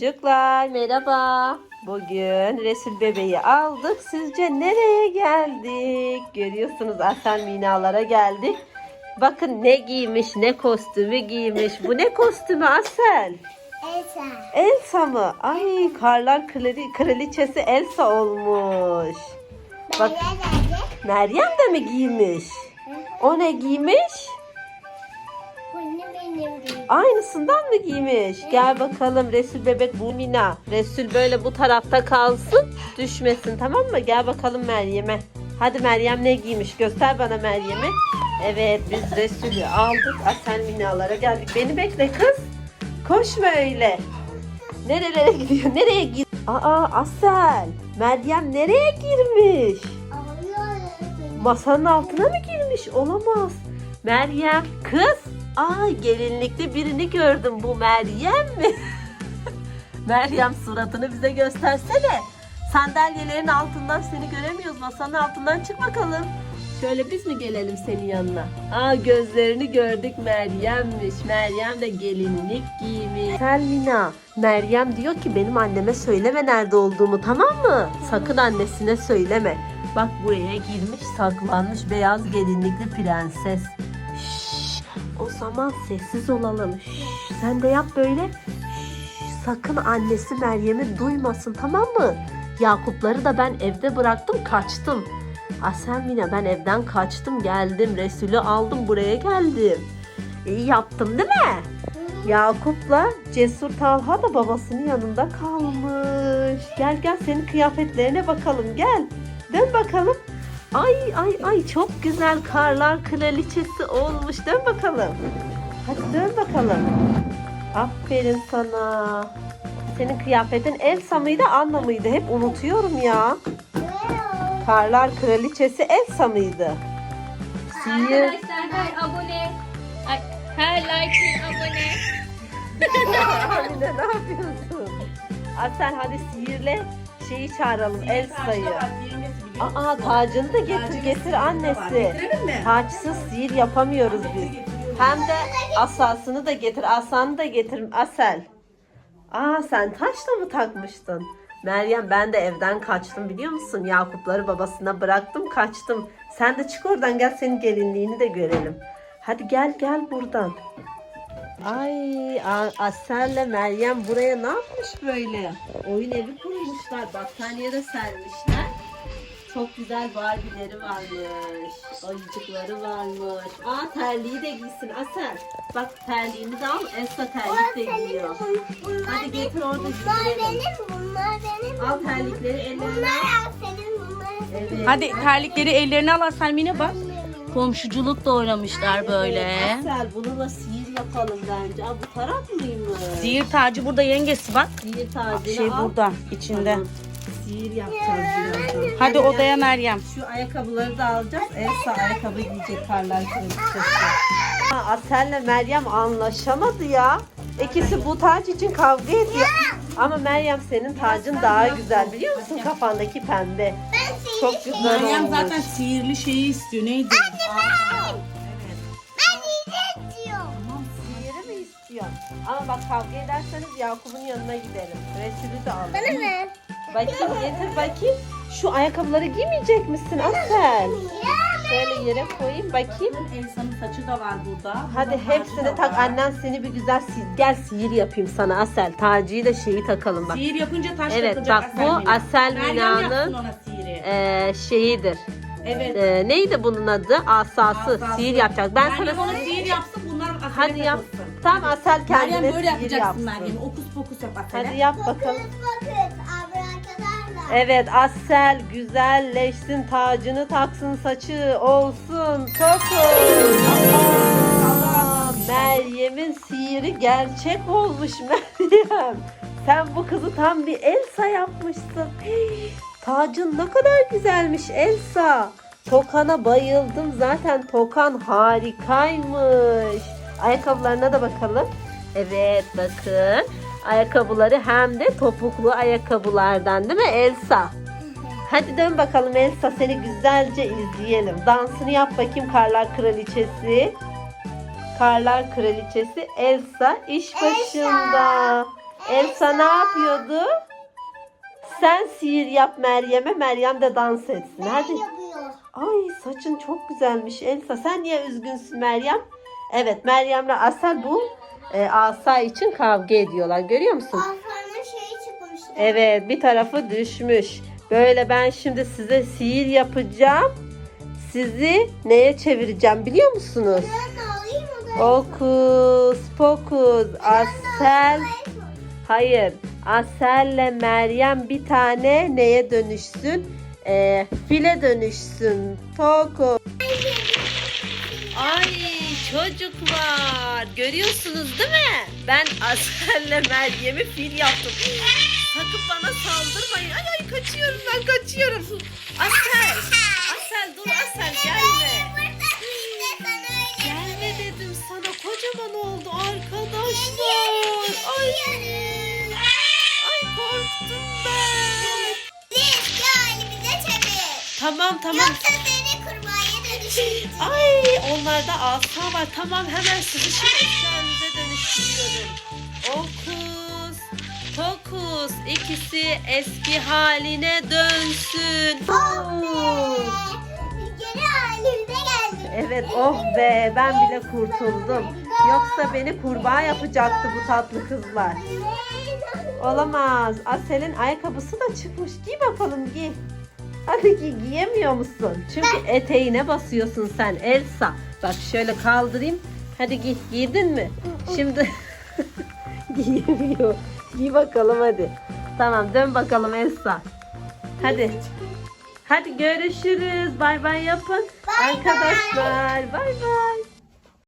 Çocuklar merhaba. Bugün Resul bebeği aldık. Sizce nereye geldik? Görüyorsunuz Asel Minalara geldik. Bakın ne giymiş, ne kostümü giymiş. Bu ne kostümü Asel? Elsa. Elsa mı? Ay karlar krali, kraliçesi Elsa olmuş. Bak? Meryem de mi giymiş? O ne giymiş? Bunu benim değil. Aynısından mı giymiş? Gel bakalım Resul bebek bu Mina. Resul böyle bu tarafta kalsın. Düşmesin tamam mı? Gel bakalım Meryem'e. Hadi Meryem ne giymiş? Göster bana Meryem'i. Evet biz Resul'ü aldık. Asel Minalara geldik. Beni bekle kız. Koşma öyle. Nerelere gidiyor? Nereye gidiyor? Aa Asel. Meryem nereye girmiş? Masanın altına mı girmiş? Olamaz. Meryem kız. Ay gelinlikli birini gördüm. Bu Meryem mi? Meryem suratını bize göstersene. Sandalyelerin altından seni göremiyoruz. Masanın altından çık bakalım. Şöyle biz mi gelelim senin yanına? Aa gözlerini gördük Meryem'miş. Meryem de gelinlik giymiş. Selmina, Meryem diyor ki benim anneme söyleme nerede olduğumu tamam mı? Sakın annesine söyleme. Bak buraya girmiş saklanmış beyaz gelinlikli prenses. Zaman sessiz olalım. Şşş, sen de yap böyle. Şşş, sakın annesi Meryem'i duymasın tamam mı? Yakupları da ben evde bıraktım kaçtım. Aselmine ben evden kaçtım geldim. Resulü aldım buraya geldim. İyi yaptım değil mi? Yakup'la Cesur Talha da babasının yanında kalmış. Gel gel senin kıyafetlerine bakalım gel. Dön bakalım. Ay ay ay çok güzel karlar kraliçesi olmuş. Dön bakalım. Hadi dön bakalım. Aferin sana. Senin kıyafetin Elsa mıydı Anna mıydı? Hep unutuyorum ya. Karlar kraliçesi Elsa mıydı? Sihir. Arkadaşlar her abone, ay, her like abone. Anne ne yapıyorsun? Asel hadi sihirle şeyi çağıralım Elsa'yı. Aa tacını da getir getir annesi. Taçsız sihir yapamıyoruz biz. Hem de asasını da getir. Asanı da getir Asel. Aa sen taşla mı takmıştın? Meryem ben de evden kaçtım biliyor musun? Yakupları babasına bıraktım kaçtım. Sen de çık oradan gel senin gelinliğini de görelim. Hadi gel gel buradan. Ay A- Asel'le Meryem buraya ne yapmış böyle? Oyun evi kurmuşlar. Battaniye de sermişler. Çok güzel Barbie'leri varmış. Ayıcıkları varmış. Aa terliği de giysin Asel. Bak terliğini de al. Elsa terlik de giyiyor. Hadi getir orada Bunlar giyinelim. benim, bunlar benim. Al terlikleri ellerine. Bunlar Asel'in, bunlar Evet. Hadi terlikleri ellerine al Selmine bak. Komşuculuk da oynamışlar böyle. Asel bununla sihir yapalım bence. Aa, bu taraf mıymış? Sihir tacı burada yengesi bak. Sihir tacını Şey al. burada içinde. Tamam. Sihir yapacağız birazdan. Hadi odaya Meryem. Şu ayakkabıları da alacağız. Elsa ayakkabı giyecek karlar. Ha, Asel'le Meryem anlaşamadı ya. İkisi bu taç için kavga ediyor. Ama Meryem senin tacın daha güzel biliyor musun? Kafandaki pembe. Çok güzel Meryem olmuş. zaten sihirli şeyi istiyor. Neydi? Ben Ama bak kavga ederseniz Yakup'un yanına giderim. Resulü de alırım. Bana ver. Bakayım getir bakayım. Şu ayakkabıları giymeyecek misin Asel? Şöyle yere koyayım bakayım. Elsa'nın saçı da var burada. Hadi Burada hepsini tak. var. Annen seni bir güzel sihir. Gel sihir yapayım sana Asel. Tacıyı da şeyi takalım bak. Sihir yapınca taş Evet, takılacak bak bu. Asel Mina'nın-. Ee, şeyidir. Evet. Ee, neydi bunun adı? Asası. Asası. Sihir yapacak. Ben Meryem sana sihir yapsın bunlar Asel'e Hadi yap. takılsın. Tam Asel kendine Meryem böyle sihir yapacaksın yapsın. Meryem. Okus pokus yap Asel'e. Hadi yap bakalım. Evet Asel güzelleşsin, tacını taksın, saçı olsun, tosun. Aa, Meryem'in sihiri gerçek olmuş Meryem. Sen bu kızı tam bir Elsa yapmışsın. Hey, tacın ne kadar güzelmiş Elsa. Tokana bayıldım. Zaten Tokan harikaymış. Ayakkabılarına da bakalım. Evet bakın. Ayakkabıları hem de topuklu ayakkabılardan değil mi Elsa? Hadi dön bakalım Elsa seni güzelce izleyelim. Dansını yap bakayım Karlar Kraliçesi. Karlar Kraliçesi Elsa iş başında. Elsa ne yapıyordu? Sen sihir yap Meryem'e, Meryem de dans etsin. Hadi. Ay saçın çok güzelmiş Elsa. Sen niye üzgünsün Meryem? Evet Meryem'le Asel bu e, asa için kavga ediyorlar. Görüyor musun? Aslanın şeyi çıkmıştı. Evet bir tarafı düşmüş. Böyle ben şimdi size sihir yapacağım. Sizi neye çevireceğim biliyor musunuz? Ben alayım o da. Okus pokus Asel. Hayır. Asel'le Meryem bir tane neye dönüşsün? Ee, file dönüşsün. Pokus. Ay çocuklar görüyorsunuz değil mi? Ben Asel'le Meryem'i fil yaptım. Sakın bana saldırmayın. Ay ay kaçıyorum ben kaçıyorum. Asel. Asel dur Asel gelme. Gelme dedim sana kocaman oldu arkadaşlar. Ay. Ay korktum ben. Tamam tamam. Yoksa. Ay onlarda asa var. Tamam hemen sizi şimdi halinize dönüştürüyorum. Okus, pokus ikisi eski haline dönsün. Geri halimize geldik. Evet oh be ben bile kurtuldum. Yoksa beni kurbağa yapacaktı bu tatlı kızlar. Olamaz. Asel'in ayakkabısı da çıkmış. Giy bakalım giy. Hadi giy. Giyemiyor musun? Çünkü eteğine basıyorsun sen Elsa. Bak şöyle kaldırayım. Hadi giy. Giydin mi? Şimdi giyemiyor. Giy bakalım hadi. Tamam dön bakalım Elsa. Hadi. Hadi görüşürüz. Bay bay yapın. Bay. Arkadaşlar bay bay.